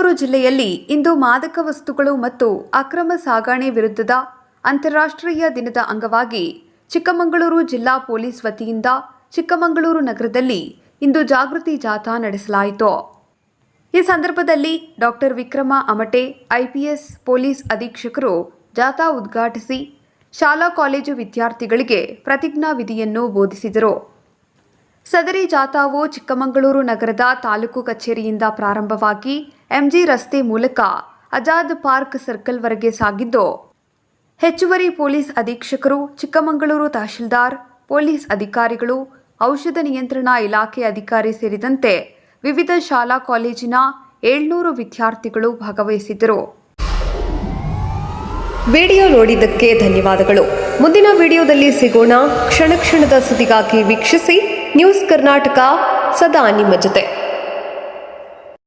ಚಿಕ್ಕಮಗಳೂರು ಜಿಲ್ಲೆಯಲ್ಲಿ ಇಂದು ಮಾದಕ ವಸ್ತುಗಳು ಮತ್ತು ಅಕ್ರಮ ಸಾಗಾಣೆ ವಿರುದ್ಧದ ಅಂತಾರಾಷ್ಟ್ರೀಯ ದಿನದ ಅಂಗವಾಗಿ ಚಿಕ್ಕಮಗಳೂರು ಜಿಲ್ಲಾ ಪೊಲೀಸ್ ವತಿಯಿಂದ ಚಿಕ್ಕಮಗಳೂರು ನಗರದಲ್ಲಿ ಇಂದು ಜಾಗೃತಿ ಜಾಥಾ ನಡೆಸಲಾಯಿತು. ಈ ಸಂದರ್ಭದಲ್ಲಿ doctor Vikram Amte, IPS police ಅಧೀಕ್ಷಕರು ಜಾಥಾ ಉದ್ಘಾಟಿಸಿ ಶಾಲಾ ಕಾಲೇಜು ವಿದ್ಯಾರ್ಥಿಗಳಿಗೆ ಪ್ರತಿಜ್ಞಾ ವಿಧಿಯನ್ನು ಬೋಧಿಸಿದರು. ಸದರಿ ಜಾಥಾವು ಚಿಕ್ಕಮಗಳೂರು ನಗರದ ತಾಲೂಕು ಕಚೇರಿಯಿಂದ ಪ್ರಾರಂಭವಾಗಿ ಎಂಜಿ ರಸ್ತೆ ಮೂಲಕ ಆಜಾದ್ ಪಾರ್ಕ್ ಸರ್ಕಲ್ವರೆಗೆ ಸಾಗಿದ್ದು, ಹೆಚ್ಚುವರಿ ಪೊಲೀಸ್ ಅಧೀಕ್ಷಕರು, ಚಿಕ್ಕಮಗಳೂರು ತಹಶೀಲ್ದಾರ್, ಪೊಲೀಸ್ ಅಧಿಕಾರಿಗಳು, ಔಷಧ ನಿಯಂತ್ರಣ ಇಲಾಖೆ ಅಧಿಕಾರಿ ಸೇರಿದಂತೆ ವಿವಿಧ ಶಾಲಾ ಕಾಲೇಜಿನ ಏಳ್ನೂರು ವಿದ್ಯಾರ್ಥಿಗಳು ಭಾಗವಹಿಸಿದ್ದರು. ವಿಡಿಯೋ ನೋಡಿದ್ದಕ್ಕೆ ಧನ್ಯವಾದಗಳು. ಮುಂದಿನ ವಿಡಿಯೋದಲ್ಲಿ ಸಿಗೋಣ. ಕ್ಷಣ ಕ್ಷಣದ ಸುದ್ದಿಗಾಗಿ ವೀಕ್ಷಿಸಿ ನ್ಯೂಸ್ ಕರ್ನಾಟಕ ಸದಾ ನಿಮ್ಮ ಜೊತೆ